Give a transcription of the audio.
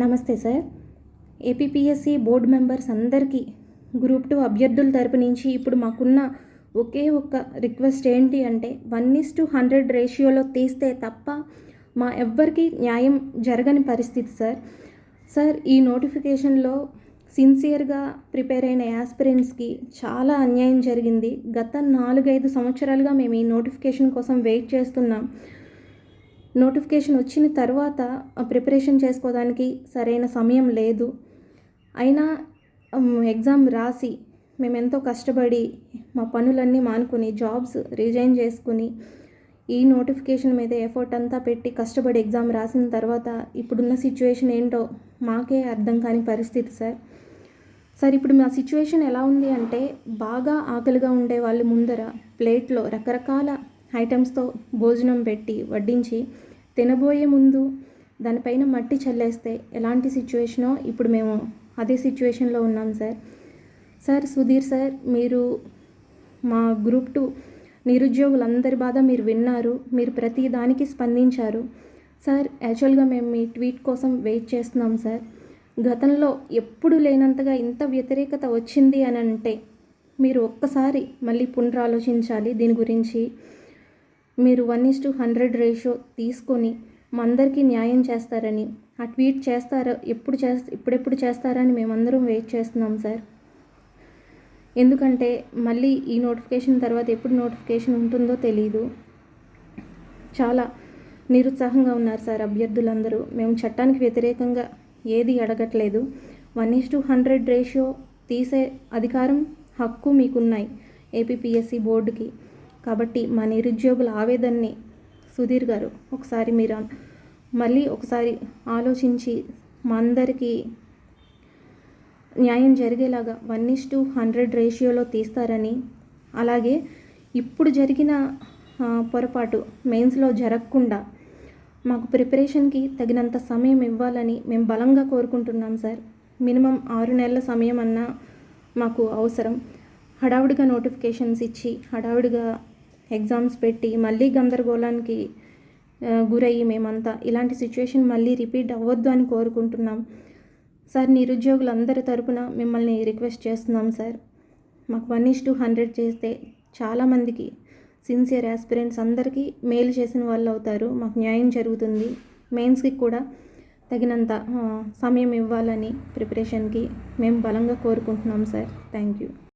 నమస్తే sir. APPSC board members అందరికీ group two అభ్యర్థుల తరపు నుంచి ఇప్పుడు మాకున్న ఒకే ఒక్క రిక్వెస్ట్ ఏంటి అంటే వన్ ఇస్ టు హండ్రెడ్ రేషియోలో తీస్తే తప్ప మా ఎవ్వరికి న్యాయం జరగని పరిస్థితి సార్. సార్ ఈ నోటిఫికేషన్లో సిన్సియర్గా ప్రిపేర్ అయిన యాస్పిరెంట్స్కి చాలా అన్యాయం జరిగింది. గత నాలుగైదు సంవత్సరాలుగా మేము ఈ నోటిఫికేషన్ కోసం వెయిట్ చేస్తున్నాం. నోటిఫికేషన్ వచ్చిన తర్వాత ప్రిపరేషన్ చేసుకోవడానికి సరైన సమయం లేదు. అయినా ఎగ్జామ్ రాసి మేము ఎంతో కష్టపడి మా పనులన్నీ మానుకొని జాబ్స్ రిజైన్ చేసుకుని ఈ నోటిఫికేషన్ మీద ఎఫర్ట్ అంతా పెట్టి కష్టపడి ఎగ్జామ్ రాసిన తర్వాత ఇప్పుడున్న సిచ్యువేషన్ ఏంటో మాకే అర్థం కాని పరిస్థితి సార్. సార్ ఇప్పుడు మా సిచ్యువేషన్ ఎలా ఉంది అంటే బాగా ఆకలిగా ఉండే వాళ్ళు ముందర ప్లేట్లో రకరకాల ఐటమ్స్తో భోజనం పెట్టి వడ్డించి తినబోయే ముందు దానిపైన మట్టి చల్లేస్తే ఎలాంటి సిచ్యువేషనో ఇప్పుడు మేము అదే సిచ్యువేషన్లో ఉన్నాం సార్. సార్ సుధీర్ సార్ మీరు మా గ్రూప్ టూ నిరుద్యోగులందరి బాధ మీరు విన్నారు మీరు ప్రతి దానికి స్పందించారు. సార్ యాక్చువల్గా మేము మీ ట్వీట్ కోసం వెయిట్ చేస్తున్నాం సార్. గతంలో ఎప్పుడు లేనంతగా ఇంత వ్యతిరేకత వచ్చింది అని అంటే మీరు ఒక్కసారి మళ్ళీ పునరాలోచించాలి దీని గురించి. మీరు one is to hundred ratio తీసుకొని అందరికీ న్యాయం చేస్తారని ఆ ట్వీట్ చేస్తారో ఎప్పుడు చేస్త ఇప్పుడెప్పుడు చేస్తారని మేమందరం వెయిట్ చేస్తున్నాం సార్. ఎందుకంటే మళ్ళీ ఈ నోటిఫికేషన్ తర్వాత ఎప్పుడు నోటిఫికేషన్ ఉంటుందో తెలియదు చాలా నిరుత్సాహంగా ఉన్నారు సార్ అభ్యర్థులందరూ. మేము చట్టానికి వ్యతిరేకంగా ఏది అడగట్లేదు. One is to hundred ratio తీసే అధికారం హక్కు మీకున్నాయి. ఏపీపీఎస్సి బోర్డుకి. కాబట్టి మా నిరుద్యోగుల ఆవేదనని సుధీర్ గారు ఒకసారి మీరు మళ్ళీ ఒకసారి ఆలోచించి మా అందరికీ న్యాయం జరిగేలాగా వన్ ఇస్ టు హండ్రెడ్ రేషియోలో తీస్తారని అలాగే ఇప్పుడు జరిగిన పొరపాటు మెయిన్స్లో జరగకుండా మాకు ప్రిపరేషన్కి తగినంత సమయం ఇవ్వాలని మేము బలంగా కోరుకుంటున్నాం సార్. మినిమం ఆరు నెలల సమయం అన్నా మాకు అవసరం. హడావుడిగా నోటిఫికేషన్స్ ఇచ్చి హడావుడిగా ఎగ్జామ్స్ పెట్టి మళ్ళీ గందరగోళానికి గురయ్యి మేమంతా. ఇలాంటి సిచ్యువేషన్ మళ్ళీ రిపీట్ అవ్వద్దు అని కోరుకుంటున్నాం. సార్ నిరుద్యోగులందరి తరపున మిమ్మల్ని రిక్వెస్ట్ చేస్తున్నాం సార్. మాకు వన్ ఇస్ టూ హండ్రెడ్ చేస్తే చాలామందికి సిన్సియర్ యాస్పిరెంట్స్ అందరికీ మేలు చేసిన వాళ్ళు అవుతారు. మాకు న్యాయం జరుగుతుంది. మెయిన్స్కి కూడా తగినంత సమయం ఇవ్వాలని ప్రిపరేషన్కి మేము బలంగా కోరుకుంటున్నాం సార్. Thank you.